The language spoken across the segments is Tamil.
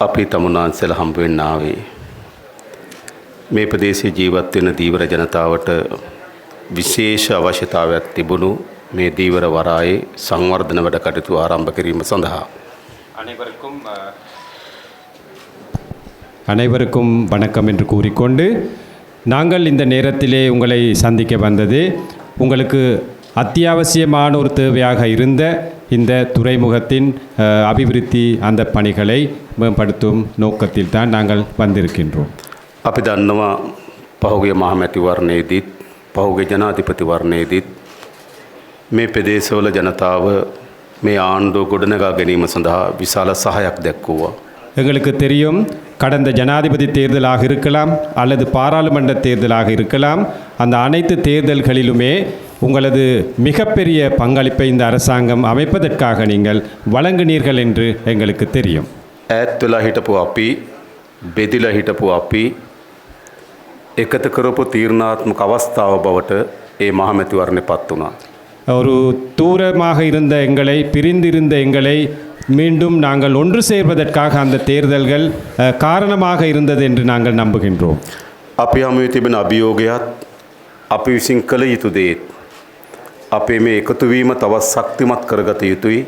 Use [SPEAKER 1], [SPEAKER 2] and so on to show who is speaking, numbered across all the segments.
[SPEAKER 1] අපි තමුන්නාන්සෙල හම්බුවෙන් ආවේ. මේ ප්‍රදේශයේ ජීවත් වෙන දීවර ජනතාවට විශේෂ අවශ්‍යතාවයක් තිබුණු මේ දීවර වරායේ සංවර්ධන වැඩ කටයුතු ආරම්භ කිරීම සඳහා.
[SPEAKER 2] அனைவருக்கும் அஹ், அனைவருக்கும் வணக்கம் என்று கூறிக்கொண்டு நாங்கள் இந்த நேரத்திலே உங்களை சந்திக்க வந்தது உங்களுக்கு அத்தியாவசியமான ஒரு தேவையாக இருந்த இந்த துறைமுகத்தின் அஹ், அபிவிருத்தி அந்த பணிகளை மேம்படுத்தும் நோக்கத்தில் தான் நாங்கள் வந்திருக்கின்றோம்
[SPEAKER 1] අපි දන්නවා පහුගේ මහමැතිවරණයේදීත් පහුගේ ජනාධිපතිවරණයේදීත් මේ ප්‍රදේශවල ජනතාව මේ ආණ්ඩුව ගොඩනගා ගැනීම සඳහා විශාල සහයක් දැක්වූවා.
[SPEAKER 2] எங்களுக்கு தெரியும் கடந்த ஜனாதிபதி தேர்தலாக இருக்கலாம் அல்லது பாராளுமன்ற தேர்தலாக இருக்கலாம் அந்த அனைத்து தேர்தல்களிலுமே உங்களது மிகப்பெரிய பங்களிப்பை இந்த அரசாங்கம் அமைப்பதற்காக நீங்கள் வழங்கினீர்கள் என்று எங்களுக்கு தெரியும்
[SPEAKER 1] ඈත් වෙලා හිටපු අපි බෙදිලා හිටපු අපි එකතු කරපු තීරණාත්මක අවස්ථාව බවට ඒ මහමැතිවරණය පත් වුණා.
[SPEAKER 2] ஒரு தூரமாக இருந்த எங்களை பிரிந்திருந்த எங்களை மீண்டும் நாங்கள் ஒன்று சேர்வதற்காக அந்த தேர்தல்கள் அஹ், காரணமாக இருந்தது என்று நாங்கள் நம்புகின்றோம்
[SPEAKER 1] අපි හමුවේ තිබෙන අභියෝගයත් අපි විසින් කළ යුතු දේත්. අපේ මේ එකතුවීම තවත් ශක්තිමත් කරගත යුතුයි.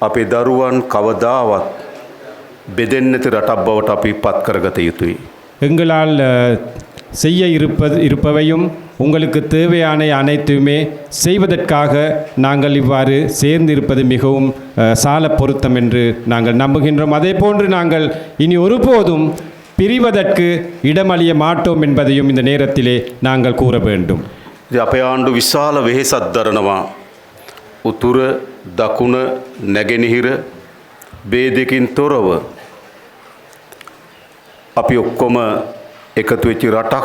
[SPEAKER 1] අපේ දරුවන් කවදාවත් බෙදෙන්නති රටක් බවට අපි පත් කරගත යුතුයි.
[SPEAKER 2] எங்களால் அஹ், செய்ய இருப்பது இருப்பவையும் உங்களுக்கு தேவையான அனைத்துமே செய்வதற்காக நாங்கள் இவ்வாறு சேர்ந்திருப்பது மிகவும் அஹ், சால பொருத்தம் என்று நாங்கள் நம்புகின்றோம் அதே போன்று நாங்கள் இனி ஒருபோதும் பிரிவதற்கு இடமளிய மாட்டோம் என்பதையும் இந்த நேரத்திலே நாங்கள் கூற வேண்டும்
[SPEAKER 1] ඉතින් අපේ ආණ්ඩු විශාල වෙහෙසක් දරනවා. උතුර දකුණ නැගෙනහිර බේදකින් තොරව අපි ඔක්කොම එකතු වෙච්චි රටක්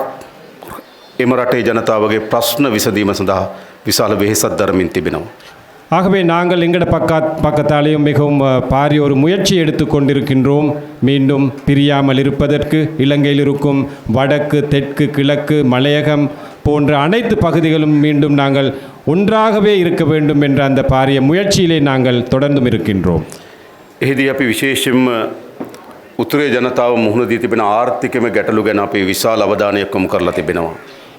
[SPEAKER 1] එම රටේ ජනතාවගේ ප්‍රශ්න විසඳීම සඳහා විශාල වෙහෙසක් දරමින් තිබෙනවා.
[SPEAKER 2] ஆகவே நாங்கள் எங்கட பக்கா பக்கத்தாலேயும் மிகவும் அஹ், பாரிய ஒரு முயற்சி எடுத்து கொண்டிருக்கின்றோம் மீண்டும் பிரியாமல் இருப்பதற்கு இலங்கையில் இருக்கும் வடக்கு தெற்கு கிழக்கு மலையகம் போன்ற அனைத்து பகுதிகளும் மீண்டும் நாங்கள் ஒன்றாகவே இருக்க வேண்டும் என்ற அந்த பாரிய முயற்சியிலே நாங்கள் தொடர்ந்தும் இருக்கின்றோம்
[SPEAKER 1] එහිදී අපි විශේෂයෙන්ම උතුරේ ජනතාව මුහුණ දී තිබෙන ආර්ථිකම ගැටලු ගැන අපි විශාල අවධානයක් යොමු කරලා තිබෙනවා.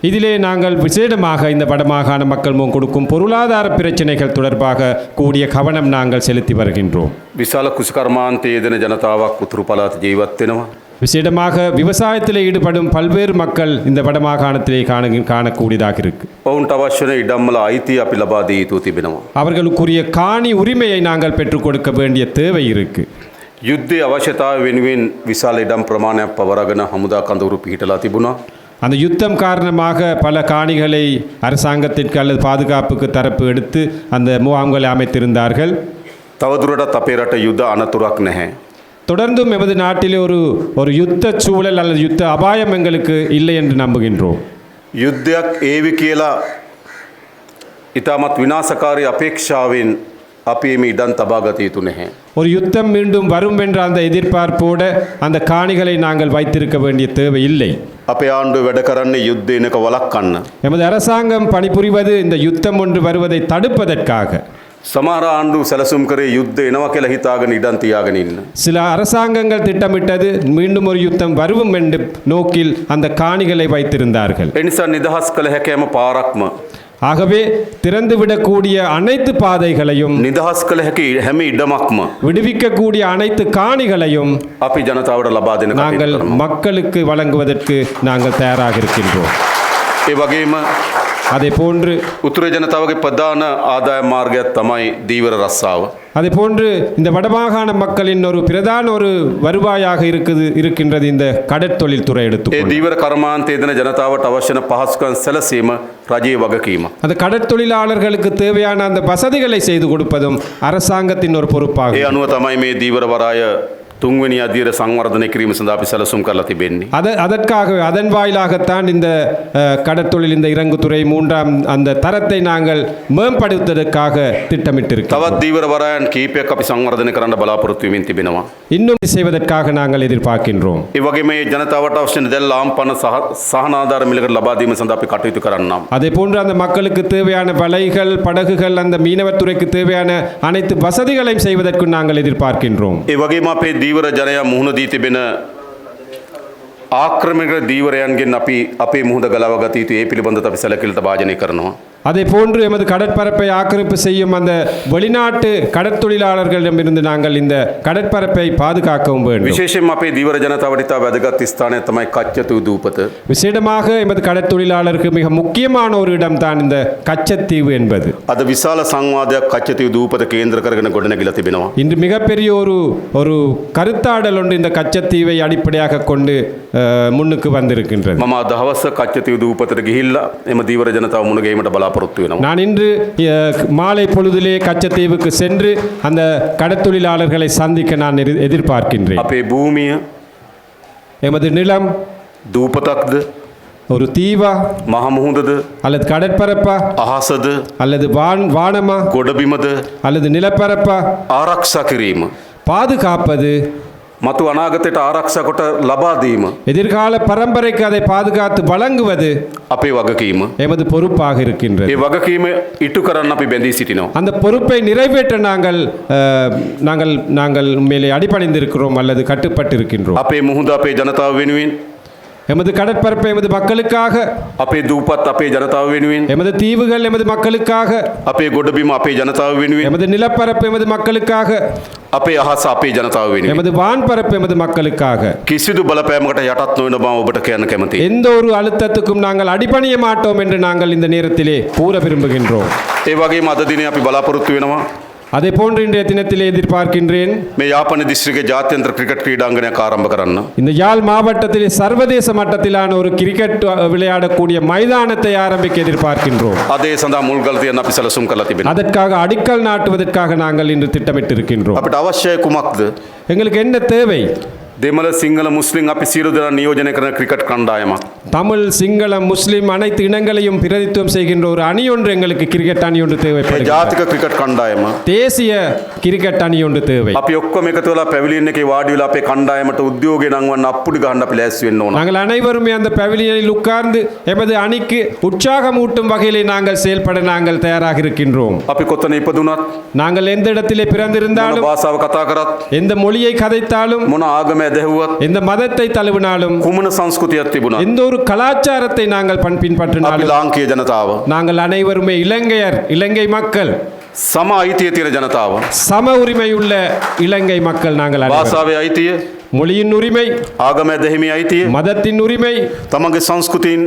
[SPEAKER 2] இதிலே நாங்கள் விசேடமாக இந்த வடமாகாண மக்கள் முன் கொடுக்கும் பொருளாதார பிரச்சனைகள் தொடர்பாக கூடிய கவனம் நாங்கள் செலுத்தி வருகின்றோம்
[SPEAKER 1] විශාල කෘෂිකර්මාන්තයේ යෙදෙන ජනතාවක් උතුරු පළාත ජීවත් වෙනවා.
[SPEAKER 2] விசேடமாக விவசாயத்தில் ஈடுபடும் பல்வேறு மக்கள் இந்த வடமாகாணத்திலே காண காணக்கூடியதாக இருக்கு. அவர்களுக்குரிய காணி உரிமையை நாங்கள் பெற்றுக் கொடுக்க வேண்டிய தேவை இருக்கு.
[SPEAKER 1] யுத்தி அவசியதா விண்வின் விசாலிடம் பிரமாண பவரகன அமுதா கந்தூரு பீட்டலா திபுனா
[SPEAKER 2] அந்த யுத்தம் காரணமாக பல காணிகளை அரசாங்கத்திற்கு அல்லது பாதுகாப்புக்கு தரப்பு எடுத்து அந்த முகாம்களை அமைத்திருந்தார்கள்.
[SPEAKER 1] தவதுரட தப்பேராட்ட யுத்த அனத்துராக் நெஹே
[SPEAKER 2] தொடர்ந்தும் எமது நாட்டிலே ஒரு ஒரு யுத்த சூழல் அல்லது யுத்த அபாயம் எங்களுக்கு இல்லை என்று நம்புகின்றோம்
[SPEAKER 1] යුද්ධයක් ඒවි කියලා ඉතාමත් විනාසකාරී අපේක්ෂාවෙන් අපි එම ඉඩන් තබාගත යුතු නැහැ.
[SPEAKER 2] ஒரு யுத்தம் மீண்டும் வரும் என்ற அந்த எதிர்பார்ப்போட அந்த காணிகளை நாங்கள் வைத்திருக்க வேண்டிய தேவை இல்லை
[SPEAKER 1] අපේ ආණ්ඩුව වැඩ කරන්නේ යුද්ධයනක වලක් කන්න.
[SPEAKER 2] எமது அரசாங்கம் பணிபுரிவது இந்த யுத்தம் ஒன்று வருவதை தடுப்பதற்காக
[SPEAKER 1] சமாரா ஆண்டு செலசும் கரே யுத்த இனவக்கல ஹித்தாக நிடந்தியாகனின்
[SPEAKER 2] சில அரசாங்கங்கள் திட்டமிட்டது மீண்டும் ஒரு யுத்தம் வரும் என்று நோக்கில் அந்த காணிகளை வைத்திருந்தார்கள்.
[SPEAKER 1] எனிசா நிதாஸ் கலஹக்கேம பாராக்ம.
[SPEAKER 2] ஆகவே திறந்துவிடக்கூடிய அனைத்து பாதைகளையும்
[SPEAKER 1] நிதாஸ் கலஹக்கி ஹெமி இடமாக்ம.
[SPEAKER 2] விடுவிக்கக்கூடிய அனைத்து காணிகளையும்
[SPEAKER 1] அப்பி ஜனதாவோட லபாதின
[SPEAKER 2] நாங்கள் மக்களுக்கு வழங்குவதற்கு நாங்கள் தயாராக இருக்கின்றோம்.
[SPEAKER 1] இவ்வகையும்
[SPEAKER 2] அதே போன்று
[SPEAKER 1] උතුර ජනතාවගේ ප්‍රධාන ආදාය මාර්ගයක් තමයි දීවර රස්සාව.
[SPEAKER 2] அதே போன்று இந்த வடமாகாண மக்களின் ஒரு பிரதான ஒரு வருவாயாக இருக்குது இருக்கின்றது இந்த கடற்தொழில் துறை
[SPEAKER 1] ඒ
[SPEAKER 2] எடுத்து
[SPEAKER 1] දීවර කර්මාන්තය දෙන ජනතාවට අවශ්‍යන පහසුකන් සැලසීම රජයේ වගකීම.
[SPEAKER 2] அந்த கடற்தொழிலாளர்களுக்கு தேவையான அந்த வசதிகளை செய்து கொடுப்பதும் அரசாங்கத்தின் ஒரு
[SPEAKER 1] ඒ
[SPEAKER 2] பொறுப்பாகும்
[SPEAKER 1] අනුව තමයි මේ දීවර වරාය තුන්වනි අධීර සංවර්ධනය කිරීම සඳහා අපි සැලසුම් කරලා තිබෙන්නේ.
[SPEAKER 2] அத அதற்காக அதன் வாயிலாகத்தான் இந்த அஹ், கடற்தொழில் இந்த இறங்குத்துறை மூன்றாம் அந்த தரத்தை நாங்கள் மேம்படுத்துவதற்காக திட்டமிட்டிருக்கிறோம்
[SPEAKER 1] තවත් දීවර වරායන් කීපයක් අපි සංවර්ධනය කරන්න බලාපොරොත්තු වෙමින් තිබෙනවා.
[SPEAKER 2] இன்னும் செய்வதற்காக நாங்கள் எதிர்பார்க்கின்றோம்
[SPEAKER 1] ඒ වගේම මේ ජනතාවට අවශ්‍ය දැල් ආම්පන සහ සහනාධාර මිලකට ලබා දීම සඳහා අපි කටයුතු කරන්නම්.
[SPEAKER 2] அதே போன்று அந்த மக்களுக்கு தேவையான வலைகள் படகுகள் அந்த மீனவத்துறைக்கு தேவையான அனைத்து வசதிகளையும் செய்வதற்கு நாங்கள் எதிர்பார்க்கின்றோம்
[SPEAKER 1] ඒ වගේම අපේ දීවර දීවර ජනයා මුහුණ දී තිබෙන ආක්‍රමික දීවරයන්ගෙන් අපි අපේ මුහුද ගලව ගත යුතු ඒ පිළිබඳ අපි සැලකිලිට භාජනය කරනවා.
[SPEAKER 2] அதை போன்று எமது கடற்பரப்பை ஆக்கிரமிப்பு செய்யும் அந்த வெளிநாட்டு கடற்தொழிலாளர்களிடமிருந்து நாங்கள் இந்த கடற்பரப்பை பாதுகாக்கவும் வேண்டும்.
[SPEAKER 1] விசேஷம் அப்பே தீவிர ஜனதாவடித்தா வதகத்தி ஸ்தானே தமை கச்சத்து தூபத்து
[SPEAKER 2] விசேடமாக எமது கடற்தொழிலாளருக்கு மிக முக்கியமான ஒரு இடம் தான் இந்த கச்சத்தீவு என்பது.
[SPEAKER 1] அது விசால சங்வாத கச்சத்தீவு தூபத்தை கேந்திர கரகன கொண்டனகில திபினவா
[SPEAKER 2] இன்று மிகப்பெரிய ஒரு ஒரு கருத்தாடல் ஒன்று இந்த கச்சத்தீவை அடிப்படையாக கொண்டு முன்னுக்கு வந்திருக்கின்றது.
[SPEAKER 1] மமா தவச கச்சத்தீவு தூபத்திற்கு இல்லை எமது தீவிர ஜனதா முன்னுகைமட்ட பலா பொறுத்து
[SPEAKER 2] நான் இன்று மாலை பொழுதிலே கச்சத்தீவுக்கு சென்று அந்த கடத்தொழிலாளர்களை சந்திக்க நான் எதிர்பார்க்கின்றேன்.
[SPEAKER 1] அப்பே பூமி
[SPEAKER 2] எமது நிலம்
[SPEAKER 1] தூபதக்து
[SPEAKER 2] ஒரு தீவா
[SPEAKER 1] மகமுகுந்தது
[SPEAKER 2] அல்லது கடற்பரப்பா
[SPEAKER 1] அஹாசது
[SPEAKER 2] அல்லது வான் வானமா
[SPEAKER 1] கொடபிமது
[SPEAKER 2] அல்லது நிலப்பரப்பா
[SPEAKER 1] ஆராக்ஷா கிரீம்
[SPEAKER 2] பாதுகாப்பது
[SPEAKER 1] මතු අනාගතයට ආරක්ෂකොට ලබාදීම
[SPEAKER 2] எதிர்கால பரம்பரைக்கு அதை பாதுகாத்து வழங்குவது
[SPEAKER 1] අපේ වගකීම.
[SPEAKER 2] எமது பொறுப்பாக இருக்கின்றது
[SPEAKER 1] ඒ වගකීම ඉටු කරන්න අපි බැඳී සිටිනවා.
[SPEAKER 2] அந்த பொறுப்பை நிறைவேற்ற நாங்கள் அஹ், நாங்கள் நாங்கள் மேலே அடிபணிந்திருக்கிறோம் அல்லது கட்டுப்பட்டு இருக்கின்றோம்
[SPEAKER 1] අපේ මුහුද අපේ ජනතාව වෙනුවෙන්
[SPEAKER 2] எமது கடற்பரப்பை எமது மக்களுக்காக
[SPEAKER 1] අපේ දූපත් අපේ ජනතාව වෙනුවෙන්
[SPEAKER 2] எமது தீவுகள் எமது மக்களுக்காக
[SPEAKER 1] අපේ ගොඩබිම අපේ ජනතාව වෙනුවෙන්
[SPEAKER 2] எமது நிலப்பரப்பு எமது மக்களுக்காக
[SPEAKER 1] අපේ අහස අපේ ජනතාව වෙනුවෙන්
[SPEAKER 2] எமது வான்பரப்பு எமது மக்களுக்காக
[SPEAKER 1] කිසිදු බලපෑමකට යටත් නොවන බව ඔබට කියන්න කැමති.
[SPEAKER 2] எந்த ஒரு அழுத்தத்துக்கும் நாங்கள் அடிபணிய மாட்டோம் என்று நாங்கள் இந்த நேரத்திலே கூற விரும்புகின்றோம்
[SPEAKER 1] ඒ වගේ අද දිනේ අපි බලාපොරොත්තු වෙනවා
[SPEAKER 2] அதே போன்று இன்றைய தினத்திலே எதிர்பார்க்கின்றேன்
[SPEAKER 1] மே யாப்பன டிஸ்ட்ரிக்ட் ஜாத்தியந்திர கிரிக்கெட் கிரீடாங்கனுக்கு ஆரம்ப கரணும்
[SPEAKER 2] இந்த யாழ் மாவட்டத்தில் சர்வதேச மட்டத்திலான ஒரு கிரிக்கெட் விளையாடக்கூடிய மைதானத்தை ஆரம்பிக்க எதிர்பார்க்கின்றோம்.
[SPEAKER 1] அதே சந்தா மூல்கலத்தை என்ன செலசும் கலத்தி
[SPEAKER 2] அதற்காக அடிக்கல் நாட்டுவதற்காக நாங்கள் இன்று திட்டமிட்டு
[SPEAKER 1] இருக்கின்றோம் அப்படி அவசிய குமாக்குது
[SPEAKER 2] எங்களுக்கு என்ன தேவை?
[SPEAKER 1] දෙමල සිංහල මුස්ලිම් අපි සිරුදර නියෝජනය කරන ක්‍රිකට් කණ්ඩායමක්.
[SPEAKER 2] தமிழ் சிங்களம் முஸ்லிம் அனைத்து இனங்களையும் பிரதித்துவம் செய்கின்ற ஒரு அணி ஒன்று எங்களுக்கு கிரிக்கெட் அணி ஒன்று
[SPEAKER 1] ඒ
[SPEAKER 2] தேவைப்படுகிறது
[SPEAKER 1] ජාතික ක්‍රිකට් කණ්ඩායම.
[SPEAKER 2] தேசிய கிரிக்கெட் அணி ஒன்று தேவை
[SPEAKER 1] අපි ඔක්කොම එකතු වෙලා පැවිලින් එකේ වාඩි වෙලා අපේ කණ්ඩායමට උද්‍යෝගය නංවන්න අප්පුඩි ගහන්න අපි ලෑස්ති වෙන්න ඕන.
[SPEAKER 2] நாங்கள் அனைவருமே அந்த பவிலியனில் உட்கார்ந்து எமது அணிக்கு உற்சாகமூட்டும் வகையிலே நாங்கள் செயல்பட நாங்கள் தயாராக இருக்கின்றோம்
[SPEAKER 1] අපි කොතන ඉපදුනත්
[SPEAKER 2] நாங்கள் எந்த இடத்திலே
[SPEAKER 1] මොන
[SPEAKER 2] பிறந்திருந்தாலும்
[SPEAKER 1] භාෂාව කතා කරත්
[SPEAKER 2] எந்த மொழியை கதைத்தாலும்
[SPEAKER 1] මොන ආගම ඇදැහුවත්
[SPEAKER 2] எந்த மதத்தை தழுவினாலும்
[SPEAKER 1] කුමන සංස්කෘතියක් තිබුණත්
[SPEAKER 2] எந்த ஒரு கலாச்சாரத்தை நாங்கள் பண்
[SPEAKER 1] අපි
[SPEAKER 2] பின்பற்றினாலும்
[SPEAKER 1] ලාංකීය ජනතාව.
[SPEAKER 2] நாங்கள் அனைவருமே இலங்கையர் இலங்கை மக்கள்
[SPEAKER 1] සම අයිතිය තියෙන ජනතාව.
[SPEAKER 2] சம உரிமையுள்ள இலங்கை மக்கள் நாங்கள் அனைவரும்.
[SPEAKER 1] භාෂාවේ අයිතිය
[SPEAKER 2] மொழியின் உரிமை
[SPEAKER 1] ආගම ඇදහිමේ අයිතිය
[SPEAKER 2] மதத்தின் உரிமை
[SPEAKER 1] තමගේ සංස්කෘතින්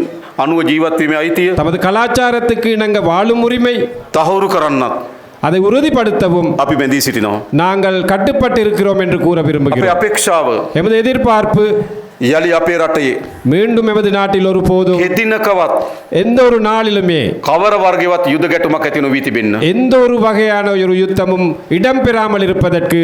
[SPEAKER 1] අනුව ජීවත්වීමේ අයිතිය
[SPEAKER 2] தமது கலாச்சாரத்துக்கு இணங்க வாழும் உரிமை
[SPEAKER 1] තහවුරු කරන්නත්
[SPEAKER 2] அதை உறுதிப்படுத்தவும்
[SPEAKER 1] අපි බැඳී සිටිනවා.
[SPEAKER 2] நாங்கள் கட்டுப்பட்டு இருக்கிறோம் என்று கூற
[SPEAKER 1] අපේ
[SPEAKER 2] விரும்புகிறோம்
[SPEAKER 1] අපේක්ෂාව
[SPEAKER 2] எமது எதிர்பார்ப்பு
[SPEAKER 1] යළි අපේ රටේ
[SPEAKER 2] மீண்டும் எமது நாட்டில் ஒரு போதும்
[SPEAKER 1] හෙදිනකවත්
[SPEAKER 2] எந்த ஒரு நாளிலுமே
[SPEAKER 1] කවර වර්ගවත් යුද ගැටුමක් ඇති නොවී තිබෙන්න.
[SPEAKER 2] எந்த ஒரு வகையான ஒரு யுத்தமும் இடம்பெறாமல் இருப்பதற்கு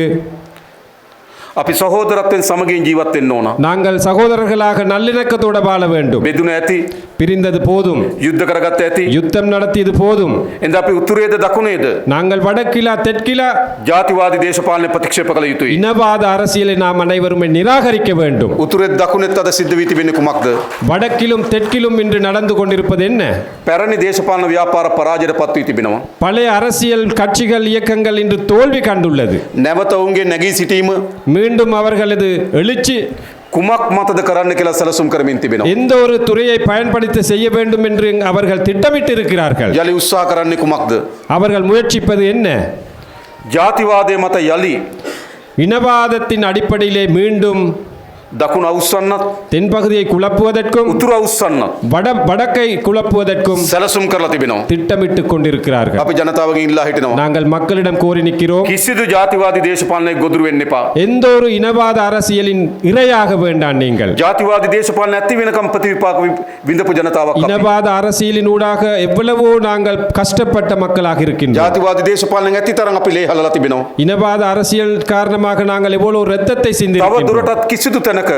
[SPEAKER 1] අපි සහෝදරත්වෙන් සමගින් ජීවත් වෙන්න ඕන.
[SPEAKER 2] நாங்கள் சகோதரர்களாக நல்லிணக்கத்தோடு வாழ வேண்டும்
[SPEAKER 1] බෙදුන ඇති
[SPEAKER 2] பிரிந்தது போதும்
[SPEAKER 1] යුද්ධ කරගත්ත ඇති
[SPEAKER 2] யுத்தம் நடத்தியது போதும்
[SPEAKER 1] එඳ අපි උතුරේද දකුණේද
[SPEAKER 2] நாங்கள் வடக்கிலா தெற்கிலா
[SPEAKER 1] ජාතිවාදී දේශපාලනය ප්‍රතික්ෂේප කළ යුතුයි.
[SPEAKER 2] இனவாத அரசியலை நாம் அனைவருமே நிராகரிக்க வேண்டும்
[SPEAKER 1] උතුරෙත් දකුණෙත් අද සිද්ධ වී තිබෙන්නේ කුමක්ද?
[SPEAKER 2] வடக்கிலும் தெற்கிலும் இன்று நடந்து கொண்டிருப்பது என்ன
[SPEAKER 1] පැරණි දේශපාලන ව්‍යාපාර පරාජයට පත් වී තිබෙනවා.
[SPEAKER 2] பழைய அரசியல் கட்சிகள் இயக்கங்கள் இன்று தோல்வி கண்டுள்ளது
[SPEAKER 1] නැවත ඔවුන්ගේ නැගී සිටීම
[SPEAKER 2] மீண்டும் அவர்களது எழுச்சி
[SPEAKER 1] කුමක් මතද කරන්න කියලා සැලසුම් කරමින් තිබෙනවා.
[SPEAKER 2] எந்த ஒரு துறையை பயன்படுத்தி செய்ய வேண்டும் என்று அவர்கள் திட்டமிட்டு இருக்கிறார்கள்
[SPEAKER 1] යළි උත්සා කරන්නේ කුමක්ද?
[SPEAKER 2] அவர்கள் முயற்சிப்பது என்ன
[SPEAKER 1] ජාතිවාදය මත යළි
[SPEAKER 2] இனவாதத்தின் அடிப்படையிலே மீண்டும்
[SPEAKER 1] தகுன் அவுசன்னத்
[SPEAKER 2] தென்பகுதியை குழப்புவதற்கும்
[SPEAKER 1] உத்துரு அவுசன்னத்
[SPEAKER 2] வட வடக்கை குழப்புவதற்கும்
[SPEAKER 1] சலசும் கரல திபினோம்
[SPEAKER 2] திட்டமிட்டு கொண்டிருக்கிறார்கள்.
[SPEAKER 1] அப்ப ஜனதாவகம் இல்லாஹிட்டினோம்
[SPEAKER 2] நாங்கள் மக்களிடம் கோரி நிற்கிறோம்.
[SPEAKER 1] கிசிது ஜாதிவாதி தேசபாலனை கொதுரு வெண்ணிப்பா
[SPEAKER 2] எந்த ஒரு இனவாத அரசியலின் இரையாக வேண்டாம் நீங்கள்.
[SPEAKER 1] ஜாதிவாதி தேசபாலனை அத்தி வினக்கம் பத்திவிப்பாக விந்தப்பு ஜனதாவ
[SPEAKER 2] இனவாத அரசியலின் ஊடாக எவ்வளவோ நாங்கள் கஷ்டப்பட்ட மக்களாக இருக்கின்றோம்.
[SPEAKER 1] ஜாதிவாதி தேசபாலனை அத்தி தரங்க பிள்ளை ஹலல திபினோம்
[SPEAKER 2] இனவாத அரசியல் காரணமாக நாங்கள் எவ்வளவு ரத்தத்தை
[SPEAKER 1] சிந்தி
[SPEAKER 2] துரட்டாத்
[SPEAKER 1] கிசிது தன තැනක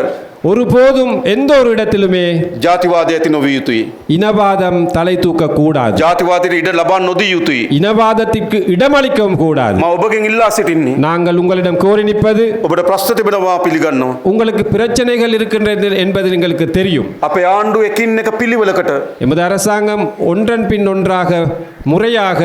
[SPEAKER 2] ஒருபோதும் எந்த ஒரு இடத்திலுமே
[SPEAKER 1] ජාතිවාදය ඇති නොවිය යුතුයි.
[SPEAKER 2] இனவாதம் தலை தூக்க கூடாது
[SPEAKER 1] ජාතිවාදයට ඉඩ ලබා නොදී යුතුයි.
[SPEAKER 2] இனவாதத்திற்கு இடமளிக்கவும் கூடாது
[SPEAKER 1] ම ඔබගෙන් ඉල්ලා සිටින්නේ.
[SPEAKER 2] நாங்கள் உங்களிடம் கோரி நிற்பது
[SPEAKER 1] ඔබට ප්‍රශ්න තිබෙනවා පිළිගන්නවා.
[SPEAKER 2] உங்களுக்கு பிரச்சனைகள் இருக்கின்றது என்பது எங்களுக்கு தெரியும்
[SPEAKER 1] අපේ ආණ්ඩුව එකින් එක පිළිවෙලකට
[SPEAKER 2] எமது அரசாங்கம் ஒன்றன் பின் ஒன்றாக முறையாக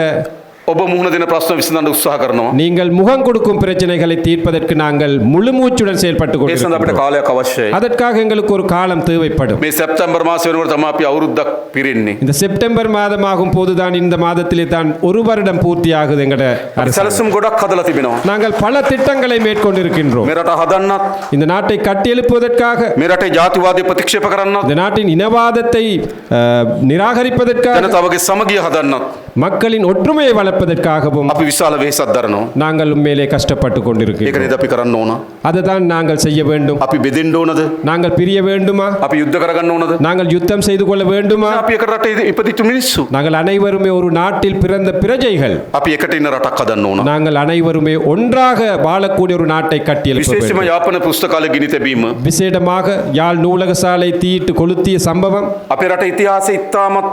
[SPEAKER 1] ඔබ මුහුණ දෙන ප්‍රශ්න විසඳන්න උත්සාහ කරනවා.
[SPEAKER 2] நீங்கள் முகம் கொடுக்கும் பிரச்சனைகளை தீர்ப்பதற்கு நாங்கள் முழு மூச்சுடன் செயல்பட்டு
[SPEAKER 1] ඒ සඳහා අපිට
[SPEAKER 2] கொண்டிருக்கிறோம்
[SPEAKER 1] කාලයක් අවශ්‍යයි.
[SPEAKER 2] அதற்காக எங்களுக்கு ஒரு காலம் தேவைப்படும்
[SPEAKER 1] මේ සැප්තැම්බර් මාසය වෙනකොට තමයි අපි අවුරුද්දක් පිරෙන්නේ.
[SPEAKER 2] இந்த செப்டம்பர் மாதமாகும் போதுதான் இந்த மாதத்திலே தான் ஒரு வருடம் பூர்த்தியாகுது எங்கட
[SPEAKER 1] අපි
[SPEAKER 2] அரசாங்கம்.
[SPEAKER 1] සැලසුම් ගොඩක් හදලා තිබෙනවා.
[SPEAKER 2] நாங்கள் பல திட்டங்களை மேற்கொண்டிருக்கின்றோம்
[SPEAKER 1] මේ රට හදන්නත්
[SPEAKER 2] இந்த நாட்டை கட்டியெழுப்புவதற்காக
[SPEAKER 1] මේ රටේ ජාතිවාදය ප්‍රතික්ෂේප කරන්නත්
[SPEAKER 2] இந்த நாட்டின் இனவாதத்தை அஹ், நிராகரிப்பதற்காக
[SPEAKER 1] ජනතාවගේ සමගිය හදන්නත්
[SPEAKER 2] மக்களின் ஒற்றுமையை வளர்ப்பதற்காகவும்
[SPEAKER 1] අපි විශාල වෙහෙසක් දරනවා.
[SPEAKER 2] நாங்கள் உண்மையிலே கஷ்டப்பட்டு
[SPEAKER 1] ඒක
[SPEAKER 2] கொண்டிருக்கிறோம்
[SPEAKER 1] නේද අපි කරන්න ඕන.
[SPEAKER 2] அதுதான் நாங்கள் செய்ய வேண்டும்
[SPEAKER 1] අපි බෙදෙන්න ඕනද?
[SPEAKER 2] நாங்கள் பிரிய வேண்டுமா
[SPEAKER 1] අපි යුද්ධ කරගන්න ඕනද?
[SPEAKER 2] நாங்கள் யுத்தம் செய்து கொள்ள வேண்டுமா
[SPEAKER 1] අපි එක රටේ ඉපදිච්ච මිනිස්සු.
[SPEAKER 2] நாங்கள் அனைவருமே ஒரு நாட்டில் பிறந்த பிரஜைகள்
[SPEAKER 1] අපි එකට ඉන්න රටක් හදන්න ඕන.
[SPEAKER 2] நாங்கள் அனைவருமே ஒன்றாக வாழக்கூடிய ஒரு நாட்டை கட்டியெழுப்ப
[SPEAKER 1] විශේෂම
[SPEAKER 2] வேண்டும்
[SPEAKER 1] යාපන පුස්තකාල ගිනි තැබීම
[SPEAKER 2] விசேடமாக யாழ் நூலக சாலை தீயிட்டு கொளுத்திய சம்பவம்
[SPEAKER 1] අපේ රට ඉතිහාසය ඉතාමත්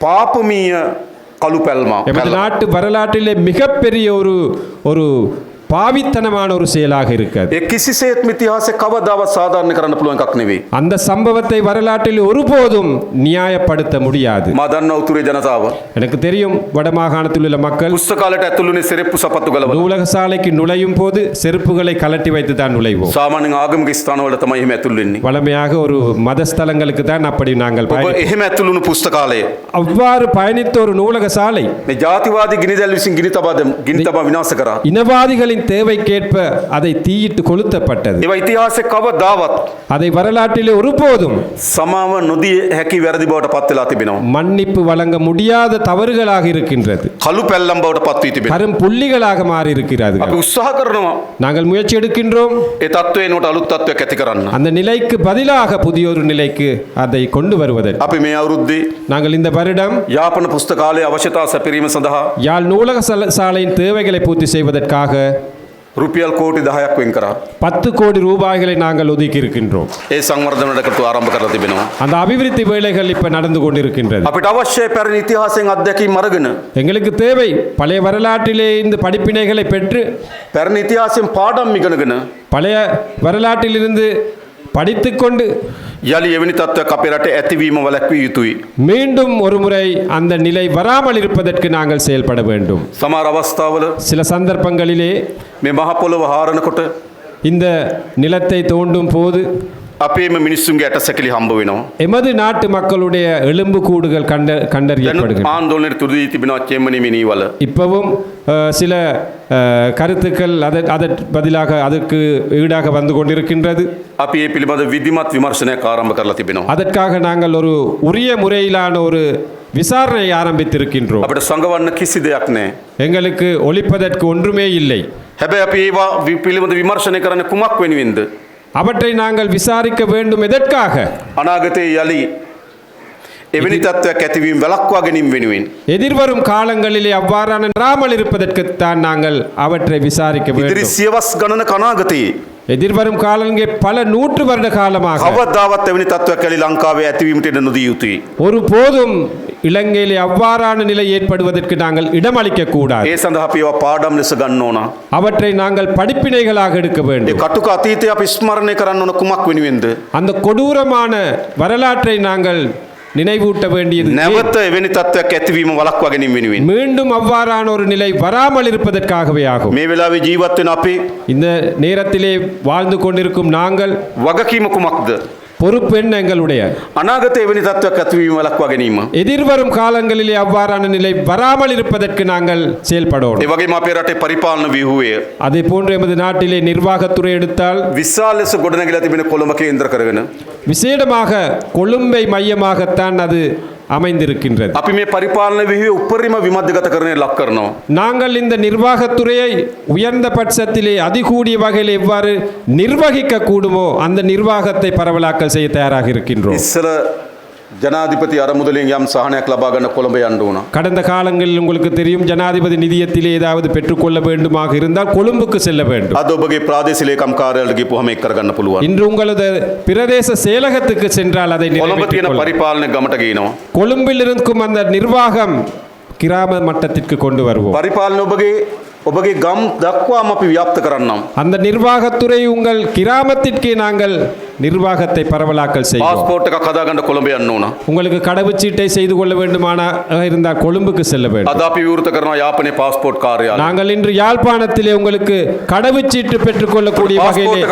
[SPEAKER 1] பாப்புமீய கழுப்பல்மா.
[SPEAKER 2] எமது நாட்டு வரலாற்றிலே மிகப்பெரிய ஒரு ஒரு பாவித்தனமான ஒரு செயலாக இருக்காது.
[SPEAKER 1] ඒ කිසිසේත්ම ඉතිහාසයේ කවදාවත් සාධාරණ කරන්න
[SPEAKER 2] அந்த சம்பவத்தை வரலாற்றில் ஒருபோதும் நியாயப்படுத்த முடியாது.
[SPEAKER 1] මා දන්නා උතුරේ
[SPEAKER 2] எனக்கு தெரியும் வடமாகாணத்தில் உள்ள மக்கள்
[SPEAKER 1] පුස්තකාලයට ඇතුළුනේ සෙරෙප්පු සපත්තු ගලවලා.
[SPEAKER 2] நூலக சாலைக்கு நுழையும் போது செருப்புகளை கலட்டி வைத்து தான் நுழைவோம்.
[SPEAKER 1] සාමාන්‍යයෙන් ආගමික ස්ථානවල
[SPEAKER 2] வழமையாக ஒரு மத ஸ்தலங்களுக்கு தான் அப்படி நாங்கள்
[SPEAKER 1] ඔබ
[SPEAKER 2] பயணி-
[SPEAKER 1] එහෙම
[SPEAKER 2] அவ்வாறு பயணித்த ஒரு நூலக சாலை
[SPEAKER 1] මේ ජාතිවාදී ගිනිදැල් විසින් ගිනි තබා දැම්- ගිනි
[SPEAKER 2] இனவாதிகளின் மக்களின் தேவைக்கேற்ப அதை தீயிட்டு கொளுத்தப்பட்டது.
[SPEAKER 1] இவை இத்திஹாச கவ தாவத்.
[SPEAKER 2] அதை வரலாற்றிலே ஒருபோதும்
[SPEAKER 1] சமாவ நொதி ஹக்கி வெரதி போட பத்திலா திபினோம்
[SPEAKER 2] மன்னிப்பு வழங்க முடியாத தவறுகளாக இருக்கின்றது.
[SPEAKER 1] கலு பெல்லம் போட பத்து திபினோம்
[SPEAKER 2] கரும் புள்ளிகளாக மாறி இருக்கிறது
[SPEAKER 1] அப்ப
[SPEAKER 2] நாங்கள் முயற்சி எடுக்கின்றோம்.
[SPEAKER 1] ஏ தத்துவே நோட் அலு தத்துவே கத்தி
[SPEAKER 2] அந்த நிலைக்கு பதிலாக புதிய ஒரு நிலைக்கு அதை கொண்டு வருவதற்கு.
[SPEAKER 1] அப்ப மே அவருத்தி
[SPEAKER 2] நாங்கள் இந்த வருடம்
[SPEAKER 1] யாப்பன புஸ்தகாலே அவசியதா சப்பிரிம சந்தா
[SPEAKER 2] யாழ் நூலக சாலையின் தேவைகளை பூர்த்தி செய்வதற்காக
[SPEAKER 1] රුපියල් කෝටි දහයක් වෙන් කරා.
[SPEAKER 2] பத்து கோடி ரூபாய்களை நாங்கள் ஒதுக்கி இருக்கின்றோம்
[SPEAKER 1] ඒ සංවර්ධනයකට ආරම්භ කරලා තිබෙනවා.
[SPEAKER 2] அந்த அபிவிருத்தி வேலைகள் இப்ப நடந்து கொண்டிருக்கின்றது
[SPEAKER 1] අපිට අවශ්‍යය පැරණි ඉතිහාසයෙන් අත්දැකීම් අරගෙන
[SPEAKER 2] எங்களுக்கு தேவை பழைய வரலாற்றிலே இந்த படிப்பினைகளை பெற்று
[SPEAKER 1] පැරණි ඉතිහාසයෙන් පාඩම් ඉගෙනගෙන
[SPEAKER 2] பழைய வரலாற்றிலிருந்து படித்துக்கொண்டு
[SPEAKER 1] යළි එවැනි තත්ත්වයක් අපේ රට ඇතිවීම වලැක්විය යුතුයි.
[SPEAKER 2] மீண்டும் ஒருமுறை அந்த நிலை வராமல் இருப்பதற்கு நாங்கள் செயல்பட வேண்டும்
[SPEAKER 1] සමාර අවස්ථාවල
[SPEAKER 2] சில சந்தர்ப்பங்களிலே
[SPEAKER 1] මේ මහපොළොව හාරණකොට
[SPEAKER 2] இந்த நிலத்தை தோண்டும் போது
[SPEAKER 1] අපේම මිනිස්සුන්ගේ ඇට සැකිලි හම්බ වෙනවා.
[SPEAKER 2] எமது நாட்டு மக்களுடைய எலும்பு கூடுகள் கண்ட
[SPEAKER 1] දැන්
[SPEAKER 2] கண்டறியப்படுகின்றன
[SPEAKER 1] ආන්දෝලනයට තුරදී තිබෙනවා චෙම්මනි මිනීවල.
[SPEAKER 2] இப்பவும் அஹ், சில அஹ், கருத்துக்கள் அதற் அதற்கு பதிலாக அதற்கு ஈடாக வந்து கொண்டிருக்கின்றது
[SPEAKER 1] අපි ඒ පිළිබඳ විධිමත් විමර්ශනයක් ආරම්භ කරලා තිබෙනවා.
[SPEAKER 2] அதற்காக நாங்கள் ஒரு உரிய முறையிலான ஒரு விசாரணையை ஆரம்பித்திருக்கின்றோம்
[SPEAKER 1] අපිට සඟවන්න කිසි දෙයක් නෑ.
[SPEAKER 2] எங்களுக்கு ஒழிப்பதற்கு ஒன்றுமே இல்லை
[SPEAKER 1] හැබැයි අපි ඒවා වි- පිළිබඳ විමර්ශනය කරන්න කුමක් වෙනුවෙන්ද.
[SPEAKER 2] அவற்றை நாங்கள் விசாரிக்க வேண்டும் எதற்காக?
[SPEAKER 1] அனாகத்தே அலி එවැනි තත්ත්වයක් ඇතිවීම වැලක්වා ගැනීම වෙනුවෙන්.
[SPEAKER 2] எதிர்வரும் காலங்களிலே அவ்வாறான ராமல் இருப்பதற்குத்தான் நாங்கள் அவற்றை விசாரிக்க
[SPEAKER 1] ඉදිරි
[SPEAKER 2] வேண்டும்
[SPEAKER 1] සියවස් ගණන කනාගතයේ.
[SPEAKER 2] எதிர்வரும் காலங்கே பல நூற்று வருட காலமாக
[SPEAKER 1] කවදාවත් එවැනි තත්ත්වයක් ඇලි ලංකාවේ ඇතිවීමට ඉඩ නොදී යුතුයි.
[SPEAKER 2] ஒரு போதும் இலங்கையிலே அவ்வாறான நிலை ஏற்படுவதற்கு நாங்கள் இடமளிக்க கூடாது
[SPEAKER 1] ඒ සඳහා අපි ඒවා පාඩම් ලෙස ගන්න ඕන.
[SPEAKER 2] அவற்றை நாங்கள் படிப்பினைகளாக எடுக்க
[SPEAKER 1] ඒ
[SPEAKER 2] வேண்டும்
[SPEAKER 1] කටුක අතීතය අපි ස්මරණය කරන්න ඕන කුමක් වෙනුවෙන්ද.
[SPEAKER 2] அந்த கொடூரமான வரலாற்றை நாங்கள் நினைவூட்ட வேண்டியது ஏன்?
[SPEAKER 1] නැවත එවැනි තත්ත්වයක් ඇතිවීම වලක්වා ගැනීම වෙනුවෙන්.
[SPEAKER 2] மீண்டும் அவ்வாறான ஒரு நிலை வராமல் இருப்பதற்காகவே ஆகும்
[SPEAKER 1] මේ වෙලාවේ ජීවත් වෙන අපි
[SPEAKER 2] இந்த நேரத்திலே வாழ்ந்து கொண்டிருக்கும் நாங்கள்
[SPEAKER 1] වගකීම කුමක්ද.
[SPEAKER 2] பொறுப்பெண் எங்களுடைய?
[SPEAKER 1] அநாகத்தை தத்துவ கத்துவியும் வழக்குவ கனியுமா
[SPEAKER 2] எதிர்வரும் காலங்களிலே அவ்வாறான நிலை வராமல் இருப்பதற்கு நாங்கள்
[SPEAKER 1] செயல்படோம் இவ்வகை மாப்பேராட்டை பரிபாலன விஹுவே
[SPEAKER 2] அதே போன்று எமது நாட்டிலே நிர்வாகத்துறை எடுத்தால்
[SPEAKER 1] விசாலச கொடுநகிலத்தின் கொழும்புக்கு இந்திர கருகன
[SPEAKER 2] விசேடமாக கொழும்பை மையமாகத்தான் அது அமைந்திருக்கின்றது
[SPEAKER 1] අපි මේ පරිපාලන ව්‍යුහය උපරිම විමධ්‍යගත කරණය ලක් කරනවා.
[SPEAKER 2] நாங்கள் இந்த நிர்வாகத்துறையை உயர்ந்த பட்சத்திலே அதிகூடிய வகையில் எவ்வாறு நிர்வகிக்க கூடுமோ அந்த நிர்வாகத்தை பரவலாக்கல் செய்ய தயாராக இருக்கின்றோம்
[SPEAKER 1] ඉස්සර ජනාධිපති අරමුදලින් යම් සහනයක් ලබා ගන්න කොළඹ යන්න ඕන.
[SPEAKER 2] கடந்த காலங்களில் உங்களுக்கு தெரியும் ஜனாதிபதி நிதியத்திலே ஏதாவது பெற்றுக்கொள்ள வேண்டுமாக இருந்தால் கொழும்புக்கு செல்ல வேண்டும்
[SPEAKER 1] අද ඔබගේ ප්‍රාදේශීය ලේකම් කාර්යාලයට ගිහුවම ඒක කරගන්න පුළුවන්.
[SPEAKER 2] இன்று உங்களது பிரதேச செயலகத்துக்கு சென்றால் அதை
[SPEAKER 1] කොළඹ
[SPEAKER 2] நிறைவேற்றிக்
[SPEAKER 1] තියෙන
[SPEAKER 2] கொள்ளலாம்.
[SPEAKER 1] පරිපාලන ගමට ගේනවා.
[SPEAKER 2] கொழும்பில் இருக்கும் அந்த நிர்வாகம் கிராம மட்டத்திற்கு கொண்டு வருவோம்
[SPEAKER 1] පරිපාලන ඔබගේ ඔබගේ ගම් දක්වාම අපි ව්‍යාප්ත කරන්නම්.
[SPEAKER 2] அந்த நிர்வாகத்துறை உங்கள் கிராமத்திற்கே நாங்கள் நிர்வாகத்தை பரவலாக்கல்
[SPEAKER 1] செய்யும் பாஸ்போர்ட் கதாகண்ட கொழும்பு அண்ணுனா.
[SPEAKER 2] உங்களுக்கு கடவுச்சீட்டை செய்து கொள்ள வேண்டுமான இருந்தால் கொழும்புக்கு செல்ல வேண்டும்.
[SPEAKER 1] அதாபி விருத்த கரணம் பாஸ்போர்ட் காரியா
[SPEAKER 2] நாங்கள் இன்று யாழ்ப்பாணத்திலே உங்களுக்கு கடவுச்சீட்டு பெற்றுக்கொள்ளக்கூடிய வகையில்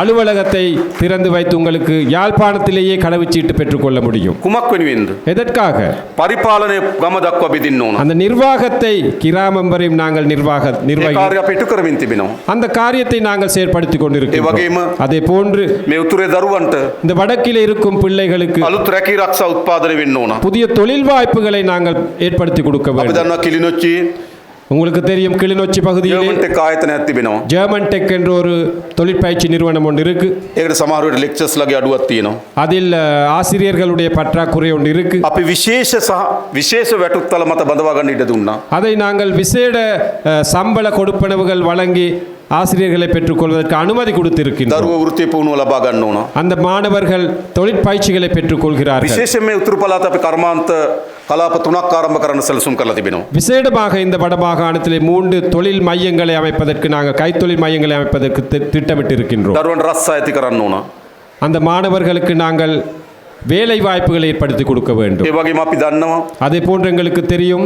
[SPEAKER 2] அலுவலகத்தை திறந்து வைத்து உங்களுக்கு யாழ்ப்பாணத்திலேயே கடவுச்சீட்டு பெற்றுக்கொள்ள முடியும்.
[SPEAKER 1] குமக்குனிவிந்து
[SPEAKER 2] எதற்காக?
[SPEAKER 1] பரிபாலனை கமதக்குவ விதின்னோம்
[SPEAKER 2] அந்த நிர்வாகத்தை கிராமம் வரையும் நாங்கள் நிர்வாக நிர்வாகி அந்த காரியத்தை நாங்கள் செயற்படுத்திக் கொண்டிருக்கிறோம் அதே போல் போன்று
[SPEAKER 1] මේ උතුරේ දරුවන්ට
[SPEAKER 2] இந்த வடக்கில் இருக்கும் பிள்ளைகளுக்கு
[SPEAKER 1] අලුත් රැකී රක්ෂා උත්පාදනය වෙන්න ඕන.
[SPEAKER 2] புதிய தொழில் வாய்ப்புகளை நாங்கள் ஏற்படுத்தி கொடுக்க
[SPEAKER 1] අපි
[SPEAKER 2] வேண்டும்
[SPEAKER 1] දන්නවා කිලිනොච්චි
[SPEAKER 2] உங்களுக்கு தெரியும் கிளிநொச்சி பகுதியிலே
[SPEAKER 1] ජර්මන්ට ආයතනයක් තිබෙනවා.
[SPEAKER 2] ஜெர்மன் டெக் என்ற ஒரு தொழிற்பயிற்சி நிறுவனம் ஒன்று இருக்கு
[SPEAKER 1] ඒකට සමහරුවට ලෙක්චර්ස් ලගේ අඩුවක් තියෙනවා.
[SPEAKER 2] அதில் அஹ், ஆசிரியர்களுடைய பற்றாக்குறை ஒன்று இருக்கு
[SPEAKER 1] අපි විශේෂ සහ විශේෂ වැටුත්තල මත බඳවා ගන්න ඉඩ දුන්නා.
[SPEAKER 2] அதை நாங்கள் விசேட அஹ், சம்பள கொடுப்பனவுகள் வழங்கி ஆசிரியர்களை பெற்றுக்கொள்வதற்கு அனுமதி கொடுத்திருக்கின்றோம்
[SPEAKER 1] දරුව වෘත්තිය පුහුණුව ලබා ගන්න ඕන.
[SPEAKER 2] அந்த மாணவர்கள் தொழிற்பயிற்சிகளை பெற்றுக்கொள்கிறார்கள்
[SPEAKER 1] විශේෂයෙන් මේ උතුරු පළාත අපි කර්මාන්ත කලාප තුනක් ආරම්භ කරන්න සැලසුම් කරලා තිබෙනවා.
[SPEAKER 2] விசேடமாக இந்த வடமாகாணத்திலே மூன்று தொழில் மையங்களை அமைப்பதற்கு நாங்கள் கைத்தொழில் மையங்களை அமைப்பதற்கு தி- திட்டமிட்டிருக்கின்றோம்
[SPEAKER 1] දරුවන්ට රස්සා ඇති කරන්න ඕන.
[SPEAKER 2] அந்த மாணவர்களுக்கு நாங்கள் வேலை வாய்ப்புகளை ஏற்படுத்தி கொடுக்க வேண்டும்
[SPEAKER 1] ඒ වගේම අපි දන්නවා
[SPEAKER 2] அதே போன்று எங்களுக்கு தெரியும்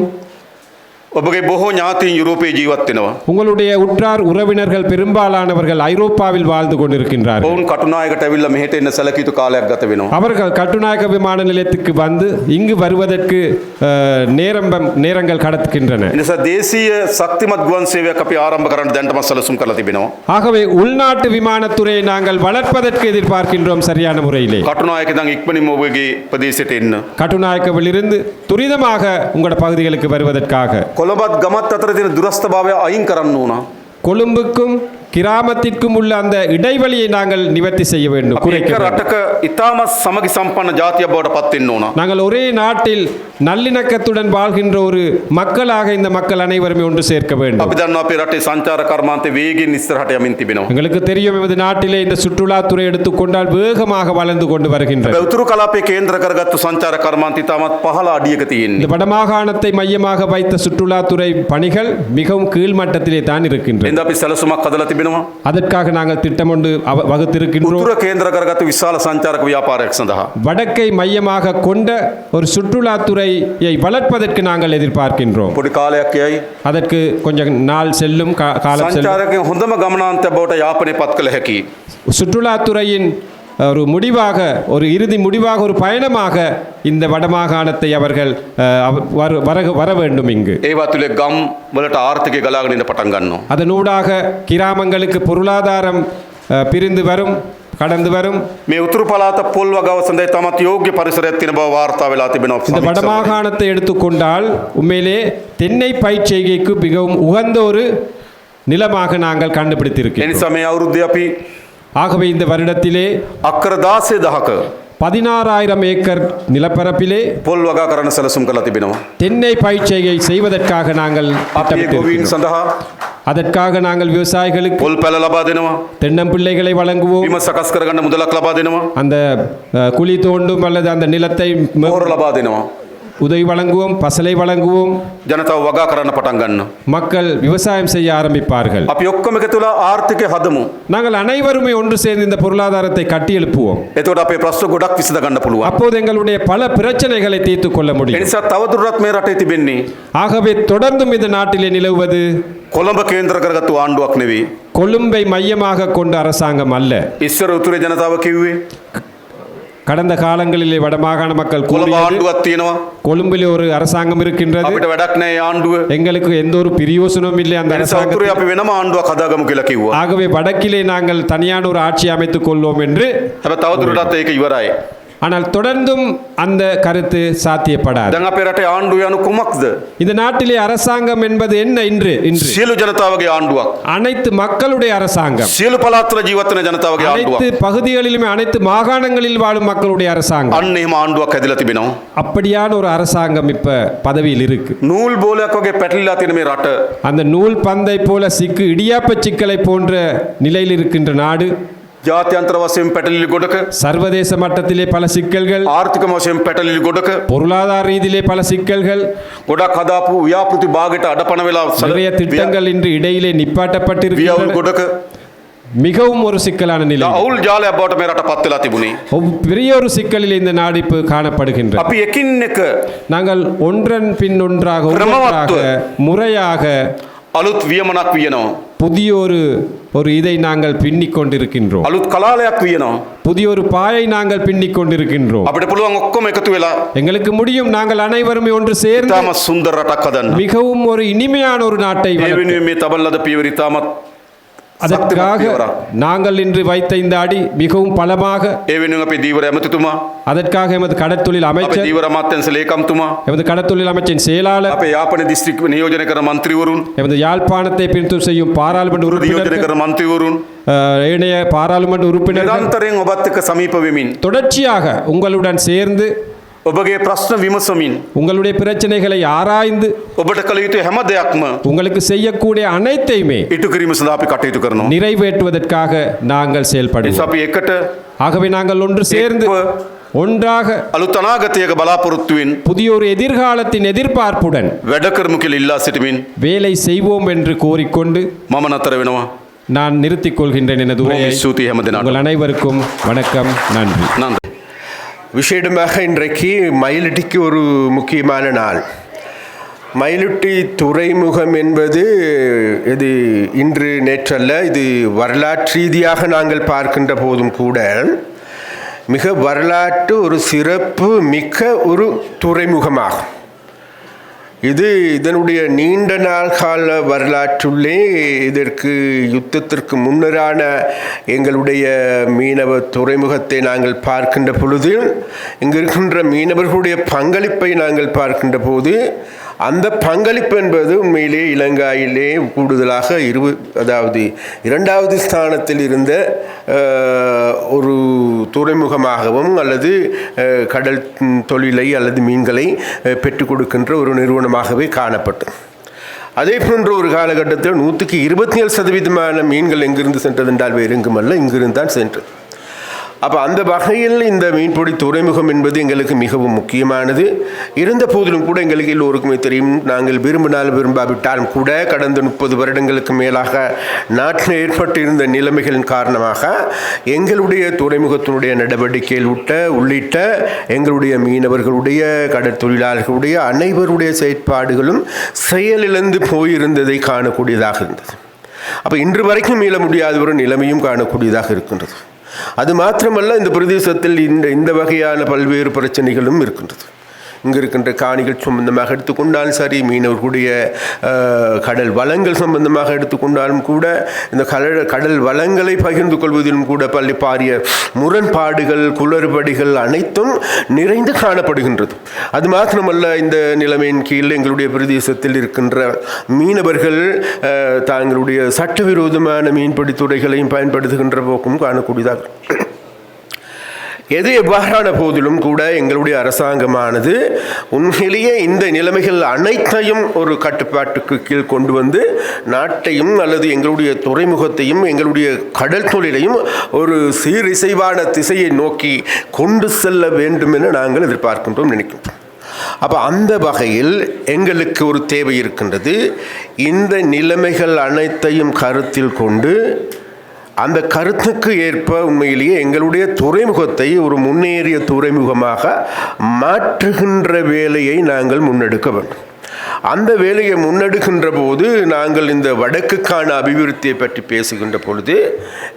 [SPEAKER 1] ඔබගේ බොහෝ ඥාතීන් යුරෝපයේ ජීවත් වෙනවා.
[SPEAKER 2] உங்களுடைய உற்றார் உறவினர்கள் பெரும்பாலானவர்கள் ஐரோப்பாவில் வாழ்ந்து கொண்டிருக்கின்றார்கள்
[SPEAKER 1] ඔවුන් කටුනායකට ඇවිල්ලා මෙහෙට එන්න සැලකියුතු කාලයක් ගත වෙනවා.
[SPEAKER 2] அவர்கள் கட்டுநாயக்க விமான நிலையத்துக்கு வந்து இங்கு வருவதற்கு அஹ், நேரம் நேரங்கள் கடத்துகின்றன
[SPEAKER 1] එනිසා දේශීය ශක්තිමත් ගුවන් සේවයක් අපි ආරම්භ කරන්න දැන්ටම සැලසුම් කරලා තිබෙනවා.
[SPEAKER 2] ஆகவே உள்நாட்டு விமானத்துறையை நாங்கள் வளர்ப்பதற்கு எதிர்பார்க்கின்றோம் சரியான முறையிலே
[SPEAKER 1] කටුනායක ඉඳන් ඉක්මනින්ම ඔබගේ ප්‍රදේශයට එන්න.
[SPEAKER 2] கட்டுநாயக்கவிலிருந்து துரிதமாக உங்களோட பகுதிகளுக்கு வருவதற்காக
[SPEAKER 1] කොළඹත් ගමත් අතර තියෙන දුරස්ථභාවය අයින් කරන්න ඕන.
[SPEAKER 2] கொழும்புக்கும் கிராமத்திற்கும் உள்ள அந்த இடைவெளியை நாங்கள் நிவர்த்தி செய்ய வேண்டும்
[SPEAKER 1] අපි
[SPEAKER 2] குறைக்க
[SPEAKER 1] එක
[SPEAKER 2] வேண்டும்.
[SPEAKER 1] රටක ඉතාමත් සමගි සම්පන්න ජාතියක් බවට පත් වෙන්න ඕන.
[SPEAKER 2] நாங்கள் ஒரே நாட்டில் நல்லிணக்கத்துடன் வாழ்கின்ற ஒரு மக்களாக இந்த மக்கள் அனைவருமே ஒன்று சேர்க்க வேண்டும்
[SPEAKER 1] අපි දන්නවා අපේ රටේ සංචාර කර්මාන්තේ වේගෙන් ඉස්සරහට යමින් තිබෙනවා.
[SPEAKER 2] எங்களுக்கு தெரியும் எமது நாட்டிலே இந்த சுற்றுலாத்துறை எடுத்துக்கொண்டால் வேகமாக வளர்ந்து கொண்டு வருகின்றது
[SPEAKER 1] හැබැයි උතුරු කලාපයේ කේන්ද්‍ර කරගත්තු සංචාර කර්මාන්ත ඉතාමත් පහළ අඩියක තියෙන්නේ.
[SPEAKER 2] இந்த வடமாகாணத்தை மையமாக வைத்த சுற்றுலாத்துறை பணிகள் மிகவும் கீழ்மட்டத்திலே தான் இருக்கின்றது
[SPEAKER 1] එඳ අපි සැලසුමක් හදලා තිබෙනවා.
[SPEAKER 2] அதற்காக நாங்கள் திட்டம் ஒன்று அவ- வகுத்திருக்கின்றோம்
[SPEAKER 1] උතුර කේන්ද්‍ර කරගත්තු විශාල සංචාරක ව්‍යාපාරයක් සඳහා.
[SPEAKER 2] வடக்கை மையமாக கொண்ட ஒரு சுற்றுலாத்துறையை வளர்ப்பதற்கு நாங்கள் எதிர்பார்க்கின்றோம்
[SPEAKER 1] පොඩි කාලයක් යයි.
[SPEAKER 2] அதற்கு கொஞ்சம் நாள் செல்லும் கா- காலம் செல்லும்
[SPEAKER 1] සංචාරකයන් හොඳම ගමනාන්තය බවට යාපනය පත් කළ හැකි.
[SPEAKER 2] சுற்றுலாத்துறையின் ஒரு முடிவாக ஒரு இறுதி முடிவாக ஒரு பயணமாக இந்த வடமாகாணத்தை அவர்கள் அஹ், அவ- வர- வர வர வேண்டும் இங்கு
[SPEAKER 1] ඒවා තුළේ ගම් වලට ආර්ථිකය ගලාගෙනට පටන් ගන්නවා.
[SPEAKER 2] அதனூடாக கிராமங்களுக்கு பொருளாதாரம் அஹ், பிரிந்து வரும் கடந்து வரும்
[SPEAKER 1] මේ උතුරු පලාත පොල් වගව සඳයි තමත් යෝග්‍ය පරිසරයක් තින බව වාර්තා වෙලා
[SPEAKER 2] இந்த
[SPEAKER 1] තිබෙනවා.
[SPEAKER 2] வடமாகாணத்தை எடுத்துக்கொண்டால் உண்மையிலே தென்னை பயிர்ச்செய்கைக்கு மிகவும் உகந்த ஒரு நிலமாக நாங்கள் கண்டுபிடித்திருக்கிறோம்
[SPEAKER 1] එනිසා මේ අවුරුද්ධ අපි
[SPEAKER 2] ஆகவே இந்த வருடத்திலே
[SPEAKER 1] அக்கரதாசே
[SPEAKER 2] பதினாறாயிரம் ஏக்கர் நிலப்பரப்பிலே
[SPEAKER 1] போல் வகாகரண சலசும் கலத்திபினோம்.
[SPEAKER 2] தென்னை பயிற்சியை செய்வதற்காக நாங்கள் அதற்காக நாங்கள் விவசாயிகளுக்கு
[SPEAKER 1] போல் பலலபா தினமா
[SPEAKER 2] தென்னம்பிள்ளைகளை வழங்குவோம்.
[SPEAKER 1] விமசகஸ்கரகண்ட முதலக்லபா தினமா
[SPEAKER 2] அந்த குழி தோண்டும் அல்லது அந்த நிலத்தை
[SPEAKER 1] மோரலபா தினமா
[SPEAKER 2] உதவி வழங்குவோம் பசலை வழங்குவோம்
[SPEAKER 1] ජනතාව වගා කරන්න පටන් ගන්න.
[SPEAKER 2] மக்கள் விவசாயம் செய்ய ஆரம்பிப்பார்கள்
[SPEAKER 1] අපි ඔක්කොම එකතු වෙලා ආර්ථිකය හදමු.
[SPEAKER 2] நாங்கள் அனைவருமே ஒன்று சேர்ந்து இந்த பொருளாதாரத்தை கட்டி எழுப்புவோம்
[SPEAKER 1] එතකොට අපේ ප්‍රශ්න ගොඩක් විසඳ ගන්න පුළුවන්.
[SPEAKER 2] அப்போது எங்களுடைய பல பிரச்சனைகளை தீர்த்துக் கொள்ள முடியும்
[SPEAKER 1] එනිසා තවදුරටත් මේ රටේ තිබෙන්නේ
[SPEAKER 2] ஆகவே தொடர்ந்தும் இந்த நாட்டிலே நிலவுவது
[SPEAKER 1] කොළඹ කේන්ද්‍ර කරගත්තු ආණ්ඩුවක් නෙවෙයි.
[SPEAKER 2] கொழும்பை மையமாக கொண்ட அரசாங்கம் அல்ல
[SPEAKER 1] ඉස්සර උතුරේ ජනතාව කිව්වේ
[SPEAKER 2] கடந்த காலங்களிலே வடமாகாண மக்கள் கொழும்பில் ஒரு அரசாங்கம் இருக்கின்றது. எங்களுக்கு எந்த ஒரு பிரியோசனமும் இல்லை அந்த அரசாங்கம் ஆகவே வடக்கிலே நாங்கள் தனியான ஒரு ஆட்சி அமைத்துக் கொள்வோம் என்று
[SPEAKER 1] இவராய்.
[SPEAKER 2] ஆனால் தொடர்ந்தும் அந்த கருத்து சாத்தியப்படாது
[SPEAKER 1] දැන් අපේ රටේ ආණ්ඩුව යනු කුමක්ද?
[SPEAKER 2] இந்த நாட்டிலே அரசாங்கம் என்பது என்ன இன்று இன்று
[SPEAKER 1] සියලු ජනතාවගේ ආණ්ඩුවක්.
[SPEAKER 2] அனைத்து மக்களுடைய அரசாங்கம்
[SPEAKER 1] සියලු පළාත්වල ජීවත් වෙන ජනතාවගේ
[SPEAKER 2] அனைத்து
[SPEAKER 1] ආණ්ඩුවක්.
[SPEAKER 2] பகுதிகளிலுமே அனைத்து மாகாணங்களில் வாழும் மக்களுடைய அரசாங்கம்
[SPEAKER 1] අන්න එහෙම ආණ්ඩුවක් හැදිලා තිබෙනවා.
[SPEAKER 2] அப்படியான ஒரு அரசாங்கம் இப்ப பதவியில் இருக்கு
[SPEAKER 1] නූල් බෝලයක් වගේ පැටලිලා තියෙන මේ රට
[SPEAKER 2] அந்த நூல் பந்தை போல சிக்கு இடியாப்ப சிக்கலை போன்ற நிலையில் இருக்கின்ற நாடு
[SPEAKER 1] ജാത്യാന്തര വശം
[SPEAKER 2] പെട്ടലിൽ കൊടുക്ക് സർവദേശ മട്ടത്തിലെ
[SPEAKER 1] പല സിക്കലുകൾ பெட்டலில் വശം
[SPEAKER 2] பொருளாதார ரீதியிலே பல சிக்கல்கள்.
[SPEAKER 1] പല സിക്കലുകൾ കൊടകഥാപു பாகிட்ட ഭാഗിട്ട് விழா
[SPEAKER 2] நிறைய திட்டங்கள் இன்று இடையிலே நிப்பாட்டப்பட்டிருக்கிறது
[SPEAKER 1] கொடுக்கு.
[SPEAKER 2] மிகவும் ஒரு சிக்கலான நிலை.
[SPEAKER 1] அவுல் ஜாலே அபௌட் மேரட்ட பத்துல
[SPEAKER 2] திபுனி பெரிய ஒரு சிக்கலில் இந்த நாடிப்பு காணப்படுகின்றது
[SPEAKER 1] அப்ப எக்கின்னுக்கு.
[SPEAKER 2] நாங்கள் ஒன்றன் பின் ஒன்றாக முறையாக
[SPEAKER 1] அலுத் வியமனாக் வியனோம்
[SPEAKER 2] புதிய ஒரு ஒரு இதை நாங்கள் பின்னிக் கொண்டிருக்கின்றோம்
[SPEAKER 1] අලුත් කලාලයක් වියනවා.
[SPEAKER 2] புதிய ஒரு பாயை நாங்கள் பின்னிக் கொண்டிருக்கின்றோம்
[SPEAKER 1] අපිට පුළුවන් ඔක්කොම එකතු වෙලා
[SPEAKER 2] எங்களுக்கு முடியும் நாங்கள் அனைவரும் ஒன்று சேர்ந்து
[SPEAKER 1] ඉතාම සුන්දර රටක් හදන්න.
[SPEAKER 2] மிகவும் ஒரு இனிமையான ஒரு நாட்டை
[SPEAKER 1] ඒ
[SPEAKER 2] வளர்க்க.
[SPEAKER 1] වෙනුවෙන් මේ තබන ලද පියවර ඉතාමත්
[SPEAKER 2] அதற்காக நாங்கள் இன்று வைத்த இந்த அடி மிகவும் பலமாக அதற்காக எமது கடற்தொழில் அமைச்சர் எமது கடற்தொழில் அமைச்சின் செயலாளர் எமது யாழ்ப்பாணத்தை பின்தூர் செய்யும் பாராளுமன்ற உறுப்பினர் ஏனைய பாராளுமன்ற
[SPEAKER 1] உறுப்பினர் சமீப
[SPEAKER 2] தொடர்ச்சியாக உங்களுடன் சேர்ந்து
[SPEAKER 1] ඔබගේ ප්‍රශ්න විමසමින්
[SPEAKER 2] உங்களுடைய பிரச்சனைகளை ஆராய்ந்து
[SPEAKER 1] ඔබට කළ යුතු හැම දෙයක්ම
[SPEAKER 2] உங்களுக்கு செய்யக்கூடிய அனைத்தையுமே
[SPEAKER 1] ඉටු කිරීම සඳහා අපි කටයුතු කරනවා.
[SPEAKER 2] நிறைவேற்றுவதற்காக நாங்கள்
[SPEAKER 1] නිසා
[SPEAKER 2] செயல்படுவோம்
[SPEAKER 1] අපි එකට
[SPEAKER 2] ஆகவே நாங்கள் ஒன்று சேர்ந்து ஒன்றாக
[SPEAKER 1] අලුත් අනාගතයක බලාපොරොත්තුවෙන්
[SPEAKER 2] புதிய ஒரு எதிர்காலத்தின் எதிர்பார்ப்புடன்
[SPEAKER 1] වැඩ කරමු කියලා ඉල්ලා සිටමින්
[SPEAKER 2] வேலை செய்வோம் என்று கோரிக்கொண்டு
[SPEAKER 1] මම නතර වෙනවා.
[SPEAKER 2] நான் நிறுத்திக் கொள்கின்றேன் எனது
[SPEAKER 1] බොහොම
[SPEAKER 2] உரையை
[SPEAKER 1] ස්තුතියි හැම දෙනාට.
[SPEAKER 2] உங்கள் அனைவருக்கும் வணக்கம் நன்றி
[SPEAKER 1] නන්ද.
[SPEAKER 3] விசேடமாக இன்றைக்கு மயிலிட்டிக்கு ஒரு முக்கியமான நாள். மயிலிட்டி துறைமுகம் என்பது இது இன்று நேற்றல்ல இது வரலாற்று ரீதியாக நாங்கள் பார்க்கின்ற போதும் கூட மிக வரலாற்று ஒரு சிறப்பு மிக்க ஒரு துறைமுகமாகும். இது இதனுடைய நீண்ட நாள்கால வரலாற்றுள்ளே இதற்கு யுத்தத்திற்கு முன்னரான எங்களுடைய மீனவ துறைமுகத்தை நாங்கள் பார்க்கின்ற பொழுது இங்கு இருக்கின்ற மீனவர்களுடைய பங்களிப்பை நாங்கள் பார்க்கின்ற போது அந்த பங்களிப்பு என்பது உண்மையிலே இலங்காயிலே கூடுதலாக இரு அதாவது இரண்டாவது ஸ்தானத்தில் இருந்த ஒரு துறைமுகமாகவும் அல்லது கடல் தொழிலை அல்லது மீன்களை பெற்றுக் கொடுக்கின்ற ஒரு நிறுவனமாகவே காணப்பட்டது அதே போன்ற ஒரு காலகட்டத்தில் நூற்றுக்கு இருபத்தி ஏழு சதவீதமான மீன்கள் எங்கிருந்து சென்றது என்றால் வேறு எங்குமல்ல இங்கிருந்து தான் சென்றது. அப்போ அந்த வகையில் இந்த மீன்பிடி துறைமுகம் என்பது எங்களுக்கு மிகவும் முக்கியமானது. இருந்த போதிலும் கூட எங்களுக்கு எல்லோருக்குமே தெரியும் நாங்கள் விரும்பினால் விரும்பாவிட்டாலும் கூட கடந்த முப்பது வருடங்களுக்கு மேலாக நாட்டில் ஏற்பட்டிருந்த நிலைமைகளின் காரணமாக எங்களுடைய துறைமுகத்தினுடைய நடவடிக்கையில் உட்ட உள்ளிட்ட எங்களுடைய மீனவர்களுடைய கடற்தொழிலாளர்களுடைய அனைவருடைய செயற்பாடுகளும் செயலிழந்து போயிருந்ததை காணக்கூடியதாக இருந்தது. அப்போ இன்று வரைக்கும் மீள முடியாத ஒரு நிலைமையும் காணக்கூடியதாக இருக்கின்றது. அது மாத்திரமல்ல இந்த பிரதேசத்தில் இந்த இந்த வகையான பல்வேறு பிரச்சனைகளும் இருக்கின்றது. இங்கே இருக்கின்ற காணிகள் சம்பந்தமாக எடுத்துக்கொண்டாலும் சரி மீனவர்களுடைய கடல் வளங்கள் சம்பந்தமாக எடுத்துக்கொண்டாலும் கூட இந்த கடல் கடல் வளங்களை பகிர்ந்து கொள்வதிலும் கூட பள்ளி பாரிய முரண்பாடுகள் குளறுபடிகள் அனைத்தும் நிறைந்து காணப்படுகின்றது. அது மாத்திரமல்ல இந்த நிலைமையின் கீழ் எங்களுடைய பிரதேசத்தில் இருக்கின்ற மீனவர்கள் தாங்களுடைய சட்டவிரோதமான மீன்பிடி துறைகளையும் பயன்படுத்துகின்ற போக்கும் காணக்கூடியதாக எது எவ்வாறான போதிலும் கூட எங்களுடைய அரசாங்கமானது உண்மையிலேயே இந்த நிலைமைகள் அனைத்தையும் ஒரு கட்டுப்பாட்டுக்கு கீழ் கொண்டு வந்து நாட்டையும் அல்லது எங்களுடைய துறைமுகத்தையும் எங்களுடைய கடல் தொழிலையும் ஒரு சீரிசைவான திசையை நோக்கி கொண்டு செல்ல வேண்டும் என நாங்கள் எதிர்பார்க்கின்றோம் நினைக்கின்றோம். அப்போ அந்த வகையில் எங்களுக்கு ஒரு தேவை இருக்கின்றது இந்த நிலைமைகள் அனைத்தையும் கருத்தில் கொண்டு அந்த கருத்துக்கு ஏற்ப உண்மையிலேயே எங்களுடைய துறைமுகத்தை ஒரு முன்னேறிய துறைமுகமாக மாற்றுகின்ற வேலையை நாங்கள் முன்னெடுக்க வேண்டும். அந்த வேலையை முன்னெடுக்கின்ற போது நாங்கள் இந்த வடக்குக்கான அபிவிருத்தியை பற்றி பேசுகின்ற பொழுது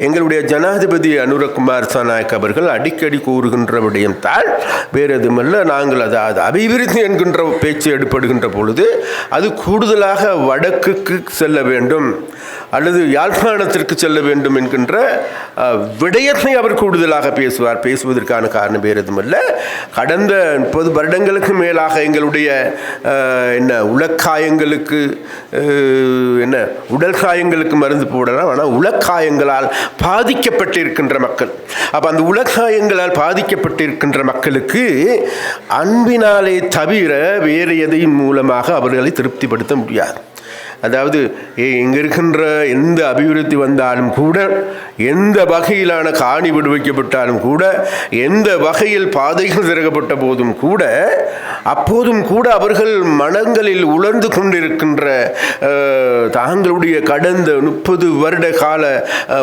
[SPEAKER 3] எங்களுடைய ஜனாதிபதி அனுரகுமார் சனாயக் அவர்கள் அடிக்கடி கூறுகின்ற விடயம்தான் வேறு எதுவுமல்ல நாங்கள் அது அது அபிவிருத்தி என்கின்ற பேச்சு எடுப்படுகின்ற பொழுது அது கூடுதலாக வடக்குக்கு செல்ல வேண்டும். அல்லது யாழ்ப்பாணத்திற்கு செல்ல வேண்டும் என்கின்ற விடயத்தை அவர் கூடுதலாக பேசுவார். பேசுவதற்கான காரணம் வேறு எதுவுமல்ல கடந்த முப்பது வருடங்களுக்கு மேலாக எங்களுடைய என்ன உலக்காயங்களுக்கு என்ன உடல் காயங்களுக்கு மருந்து போடலாம். ஆனால் உலக்காயங்களால் பாதிக்கப்பட்டிருக்கின்ற மக்கள் அப்போ அந்த உலக்காயங்களால் பாதிக்கப்பட்டிருக்கின்ற மக்களுக்கு அன்பினாலே தவிர வேறு எதையும் மூலமாக அவர்களை திருப்திப்படுத்த முடியாது. அதாவது இங்கே இருக்கின்ற எந்த அபிவிருத்தி வந்தாலும் கூட எந்த வகையிலான காணி விடுவிக்கப்பட்டாலும் கூட எந்த வகையில் பாதைகள் திறக்கப்பட்ட போதும் கூட அப்போதும் கூட அவர்கள் மனங்களில் உலர்ந்து கொண்டிருக்கின்ற தாங்களுடைய கடந்த முப்பது வருட கால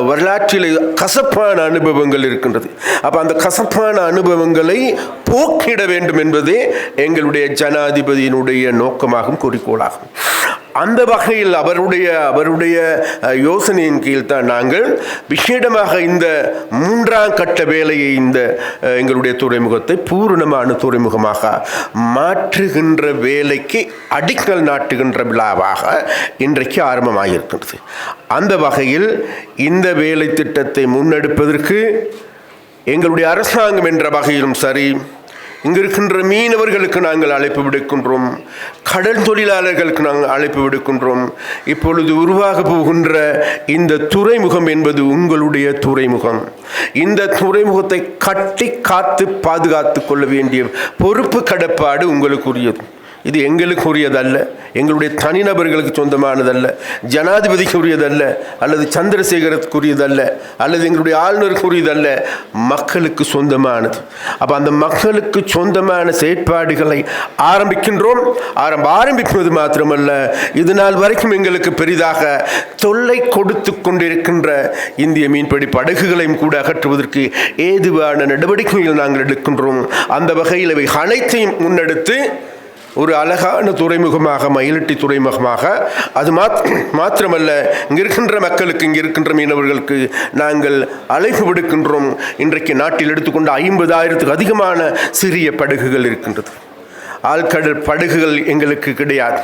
[SPEAKER 3] வரலாற்றில் கசப்பான அனுபவங்கள் இருக்கின்றது. அப்போ அந்த கசப்பான அனுபவங்களை போக்கிட வேண்டும் என்பதே எங்களுடைய ஜனாதிபதியினுடைய நோக்கமாகும் குறிக்கோளாகும். அந்த வகையில் அவருடைய அவருடைய யோசனையின் கீழ் தான் நாங்கள் விசேடமாக இந்த மூன்றாம் கட்ட வேலையை இந்த எங்களுடைய துறைமுகத்தை பூரணமான துறைமுகமாக மாற்றுகின்ற வேலைக்கு அடிக்கல் நாட்டுகின்ற விழாவாக இன்றைக்கு ஆரம்பமாகியிருக்கின்றது அந்த வகையில் இந்த வேலை திட்டத்தை முன்னெடுப்பதற்கு எங்களுடைய அரசாங்கம் என்ற வகையிலும் சரி இங்கு இருக்கின்ற மீனவர்களுக்கு நாங்கள் அழைப்பு விடுக்கின்றோம். கடல் தொழிலாளர்களுக்கு நாங்கள் அழைப்பு விடுக்கின்றோம். இப்பொழுது உருவாக போகின்ற இந்த துறைமுகம் என்பது உங்களுடைய துறைமுகம். இந்த துறைமுகத்தை கட்டி காத்து பாதுகாத்து கொள்ள வேண்டிய பொறுப்பு கடப்பாடு உங்களுக்குரியது. இது எங்களுக்குரியதல்ல. எங்களுடைய தனிநபர்களுக்கு சொந்தமானதல்ல. ஜனாதிபதிக்குரியதல்ல. அல்லது சந்திரசேகரத்துக்குரியதல்ல. அல்லது எங்களுடைய ஆளுநருக்குரியதல்ல. மக்களுக்கு சொந்தமானது. அப்போ அந்த மக்களுக்கு சொந்தமான செயற்பாடுகளை ஆரம்பிக்கின்றோம். ஆரம்ப ஆரம்பிப்பது மாத்திரமல்ல. இது நாள் வரைக்கும் எங்களுக்கு பெரிதாக தொல்லை கொடுத்து கொண்டிருக்கின்ற இந்திய மீன்பிடி படகுகளையும் கூட அகற்றுவதற்கு ஏதுவான நடவடிக்கைகள் நாங்கள் எடுக்கின்றோம். அந்த வகையில் இவை அனைத்தையும் முன்னெடுத்து ஒரு அழகான துறைமுகமாக மயிலட்டி துறைமுகமாக. அது மாத் மாத்திரமல்ல இங்கே இருக்கின்ற மக்களுக்கு இங்கே இருக்கின்ற மீனவர்களுக்கு நாங்கள் அழைப்பு விடுக்கின்றோம். இன்றைக்கு நாட்டில் எடுத்துக்கொண்ட ஐம்பதாயிரத்துக்கு அதிகமான சிறிய படகுகள் இருக்கின்றது. ஆழ்கடல் படகுகள் எங்களுக்கு கிடையாது.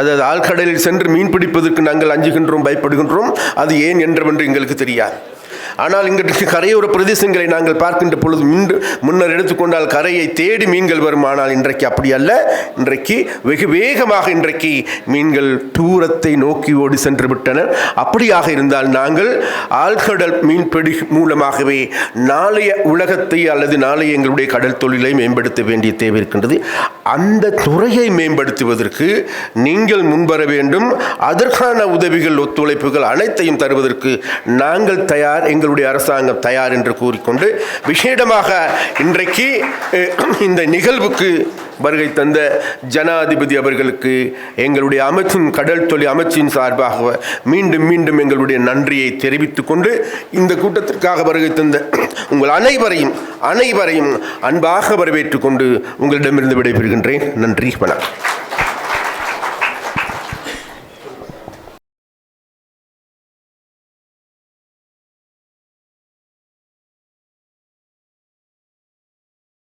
[SPEAKER 3] அதாவது ஆழ்கடலில் சென்று மீன் பிடிப்பதற்கு நாங்கள் அஞ்சுகின்றோம் பயப்படுகின்றோம். அது ஏன் என்றவென்று எங்களுக்கு தெரியாது. ஆனால் இங்கு கரையோர பிரதேசங்களை நாங்கள் பார்க்கின்ற பொழுது மீண்டு முன்னர் எடுத்துக்கொண்டால் கரையை தேடி மீன்கள் வரும். ஆனால் இன்றைக்கு அப்படி அல்ல. இன்றைக்கு வெகு வேகமாக இன்றைக்கு மீன்கள் தூரத்தை நோக்கி ஓடி சென்று விட்டன அப்படியாக இருந்தால் நாங்கள் ஆழ்கடல் மீன்பிடி மூலமாகவே நாளைய உலகத்தை அல்லது நாளைய எங்களுடைய கடல் தொழிலை மேம்படுத்த வேண்டிய தேவை இருக்கின்றது. அந்த துறையை மேம்படுத்துவதற்கு நீங்கள் முன்வர வேண்டும். அதற்கான உதவிகள் ஒத்துழைப்புகள் அனைத்தையும் தருவதற்கு நாங்கள் தயார். எங்கள் எங்களுடைய அரசாங்கம் தயார் என்று கூறிக்கொண்டு விசேடமாக இன்றைக்கு இந்த நிகழ்வுக்கு வருகை தந்த ஜனாதிபதி அவர்களுக்கு எங்களுடைய அமைச்சின் கடல் தொழில் அமைச்சின் சார்பாக மீண்டும் மீண்டும் எங்களுடைய நன்றியை தெரிவித்து கொண்டு இந்த கூட்டத்திற்காக வருகை தந்த உங்கள் அனைவரையும் அனைவரையும் அன்பாக வரவேற்று கொண்டு உங்களிடமிருந்து விடைபெறுகின்றேன். நன்றி வணக்கம்.